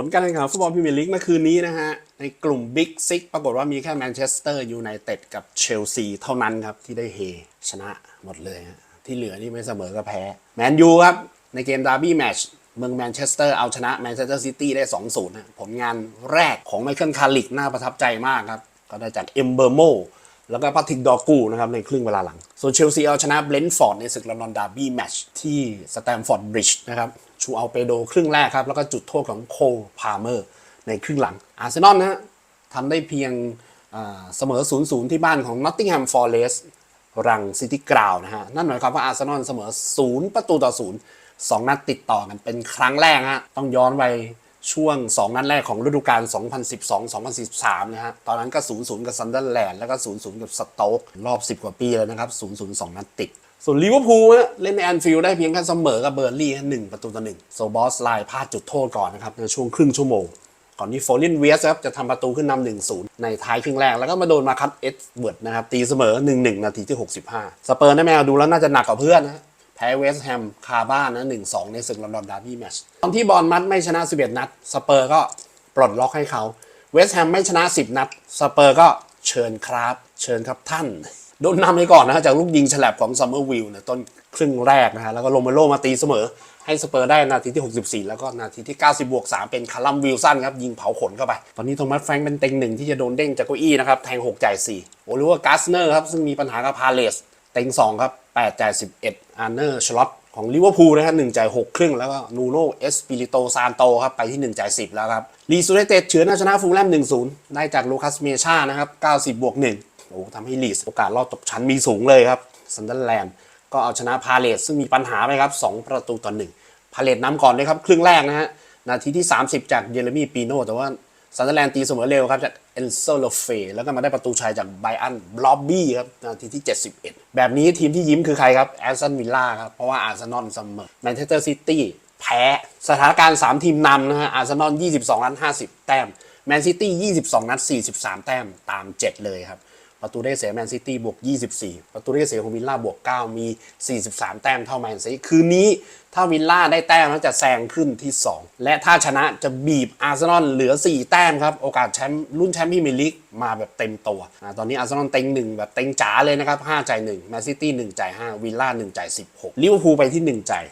ผลการแข่งขันฟุตบอลพรีเมียร์ลีกเมื่อคืนนี้นะฮะ ในกลุ่มบิ๊กซิกปรากฏว่ามีแค่แมนเชสเตอร์ยูไนเต็ดกับเชลซีเท่านั้นครับ ที่ได้เฮชนะหมดเลยฮะที่เหลือนี่ไม่เสมอก็แพ้ แมนยูครับ ในเกมดาร์บี้แมชเมืองแมนเชสเตอร์เอาชนะแมนเชสเตอร์ซิตี้ได้ 2-0นะผลงานแรกของไมเคิลคาริกน่าประทับใจมากครับ ก็ได้จากเอมเบอร์โมแล้วก็พาทิกดอกูนะครับในครึ่งเวลาหลัง ส่วนเชลซีเอาชนะเบรนท์ฟอร์ดในศึกลอนดอนดาร์บี้แมชที่สแตมฟอร์ดบริดจ์นะครับ ชูเอาเปโดครึ่งแรกครับ แล้วก็จุดโทษของโคลพาเมอร์ในครึ่งหลัง อาร์เซนอลนะฮะทำได้เพียงอ่าเสมอ 0-0 ที่บ้านของนอตติงแฮมฟอร์เรสรังซิตี้กราวนะฮะ นั่นหมายความว่าอาร์เซนอลเสมอ 0 ประตูต่อ 0 2 นัดติดต่อกันเป็นครั้งแรกฮะต้องย้อนไป ช่วง 2 นัดแรกของฤดูกาล 2012-2013 นะฮะ ตอนนั้นก็ 0-0 กับซันเดอร์แลนด์ แล้วก็ 0-0 กับสโต๊กรอบ 10 กว่าปีแล้วนะครับ 0-0 2 นัดติด ส่วนลิเวอร์พูลเล่นในแอนฟิลด์ได้เพียงแค่เสมอกับเบอร์ลี่หนึ่งประตูต่อหนึ่งโซบอสไลน์พลาดจุดโทษก่อนนะครับในช่วงครึ่งชั่วโมงก่อนที่โฟลินเวียสครับจะทำประตูขึ้นนำหนึ่งศูนย์ในท้ายครึ่งแรก แล้วก็มาโดนมาคัตเอสเวิร์ดนะครับตีเสมอ 1-1 นาทีที่ 65 สเปอร์นะแมวดูแล้วน่าจะหนักกว่าเพื่อนนะ แพ้เวสต์แฮมคาบ้านนะ1-2ในศึกลอนดอนดาร์บี้แมชตอนที่บอลมัดไม่ชนะ 11 นัด สเปอร์ก็ปลดล็อกให้เขา เวสต์แฮมไม่ชนะ 10 นัด สเปอร์ก็เชิญครับ เชิญครับท่าน โดนนำไปก่อนนะจากลูกยิงฉลับของซัมเมอร์วิลเนี่ยต้นครึ่งแรกนะฮะแล้วก็โรเมโรมาตีเสมอ ให้สเปอร์ได้นาทีที่ 64 แล้วก็นาทีที่ 90บวก3เป็นคารัมวิลสันครับยิงเผาขนเข้าไป ตอนนี้โทมัสแฟรงค์เป็นเต็งหนึ่งที่จะโดนเด้งจากเก้าอี้นะครับแทง6จ่าย4โอลิเวอร์กัสเนอร์ครับซึ่งมีปัญหากับพาเลส ต็ง2ครับ8จ่าย11อาร์เนอร์ชลอตของลิเวอร์พูลนะครับ1จ่าย6ครึ่งแล้วก็นูโนเอสปิริโตซานโตครับไปที่1จ่าย10แล้วครับลีซูเนเต็ดเฉือนเอาชนะฟูลแลม1-0ได้จากลูคัสเมชานะครับ90บวก1โอ้ทำให้ลีสโอกาสรอดตกชั้นมีสูงเลยครับซันเดอร์แลนด์ก็เอาชนะพาเลสซึ่งมีปัญหาไปครับ2ประตูต่อ1พาเลตนำก่อนเลยครับครึ่งแรกนะฮะนาทีที่ 30 จากเยเรมีปีโน่แต่ว่า ซันเดอร์แลนด์ตีเสมอเร็วครับจากเอนโซโลเฟแล้วก็มาได้ประตูชัยจากไบอันบล็อบบี้ครับนาทีที่ 71 แบบนี้ทีมที่ยิ้มคือใครครับแอสตันวิลล่าครับ เพราะว่าอาร์เซนอลเสมอแมนเชสเตอร์ซิตี้แพ้ สถานการณ์ 3 ทีมนำนะฮะอาร์เซนอล22นัด50 แต้มแมนซิตี้22นัด43 แต้มตาม 7 เลยครับ ประตูได้เสียแมนซิตี้บวก 24 ประตูได้เสียของวิลล่าบวก 9 มี 43 แต้มเท่าแมนซีคืนนี้ถ้าวิลล่าได้แต้มแล้วจะแซงขึ้นที่ 2 และถ้าชนะจะบีบอาร์เซนอลเหลือ 4 แต้มครับ โอกาสแชมป์รุ่นแชมป์พรีเมียร์ลีกมาแบบเต็มตัวอตอนนี้อาร์เซนอลเต็งหนึ่งแบบเต็งจ๋าเลยนะครับ5จ่าย1แมนซิตี้1จ่าย5วิลล่า1จ่าย16ลิเวอร์พูลไปที่ 1จ่าย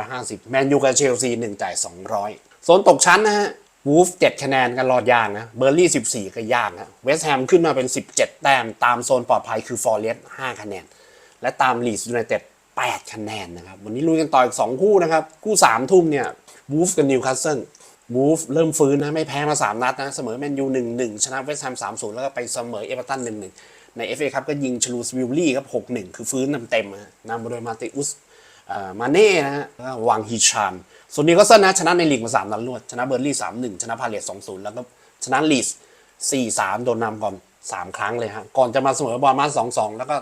150แมนยูกับเชลซี1จ่าย200โซนตกชั้นนะฮะ วูฟ7คะแนนกันรอดยากนะเบอร์ลี่14ก็ยากนะเวสต์แฮมขึ้นมาเป็น17แต้ม ตามโซนปลอดภัยคือฟอร์เรสต์5คะแนน และตามลีดยูไนเต็ด8คะแนนนะครับ วันนี้ลุยกันต่ออีก2คู่นะครับ คู่3ทุ่มเนี่ยวูฟกับนิวคาสเซิลวูฟเริ่มฟื้นนะ ไม่แพ้มา3นัดนะ เสมอแมนยู1-1ชนะเวสต์แฮม3-0แล้วก็ไปเสมอเอเวอร์ตัน1-1ใน FA ครับก็ยิงชลูสวิลลี่ครับ6-1คือฟื้นเต็มๆนะนำมาโดยมาติอุสเอ่อมาเน่นะฮะแล้วก็วางฮิชาม ส่วนนี้ก็เซนนะชนะในลีกมาสามนัดรวดชนะเบอร์ลี่สามหนึ่งชนะพาเลสองศูนย์แล้วก็ชนะลีสสี่สามโดนนำก่อนสามครั้งเลยฮะก่อนจะมาเสมอบอลมาสองสองแล้วก็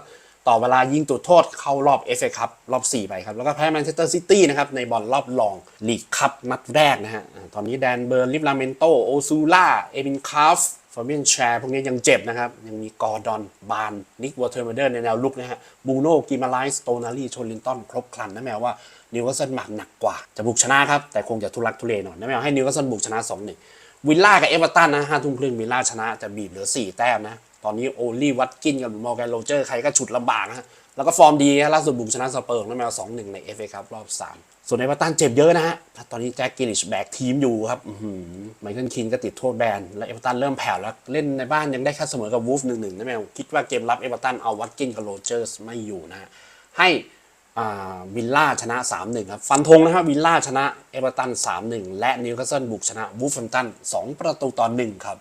ต่อเวลายิงตุดโทษเข้ารอบเอฟเอคัพรอบ 4 ไปครับ แล้วก็แพ้แมนเชสเตอร์ซิตี้นะครับ ในบอลรอบรองลีกคัพนัดแรกนะฮะ ตอนนี้แดนเบิร์นลิฟลาเมนโต โอซูล่า เอวินคาฟ ฟอร์มียนแชร์พวกนี้ยังเจ็บนะครับ ยังมีกอร์ดอน บาน นิกวอเทอร์เมเดอร์ในแนวลุกนะฮะบูโน่กิมาไลส์โตนารีโชลินตันครบครันนะแมวว่านิวคาสเซิลหมักหนักกว่า จะบุกชนะครับ แต่คงจะทุลักทุเลหน่อยนะแมวให้นิวคาสเซิลบุกชนะ2-1วิลล่ากับเอเวอร์ตันนะห้าทุ่มครึ่งวิลล่าชนะจะบีบเหลือ 4 แต้มนะ ตอนนี้โอลี่วัตกินกับมอร์แกนโรเจอร์ใครก็ฉุดลำบากนะแล้วก็ฟอร์มดีฮะล่าสุดบุกชนะสเปอร์นะแมว2-1ใน FA ครับรอบ3ส่วนในวัตตันเจ็บเยอะนะฮะตอนนี้แจ็คกิลิชแบกทีมอยู่ครับไมเคิลคินก็ติดโทษแบน และเอเวอร์ตันเริ่มแผ่วแล้ว เล่นในบ้านยังได้แค่เสมอกับวูฟหนึ่งหนึ่งนะแมวคิดว่าเกมรับเอเวอร์ตันเอาวัตกินกับโรเจอร์สไม่อยู่นะฮะให้วิลล่าชนะ 3-1 ครับ ฟันธงนะครับวิลล่าชนะเอเวอร์ตัน 3-1 และนิวคาสเซิลบุกชนะวูฟแฮมตัน 2 ประตูต่อ1ครับ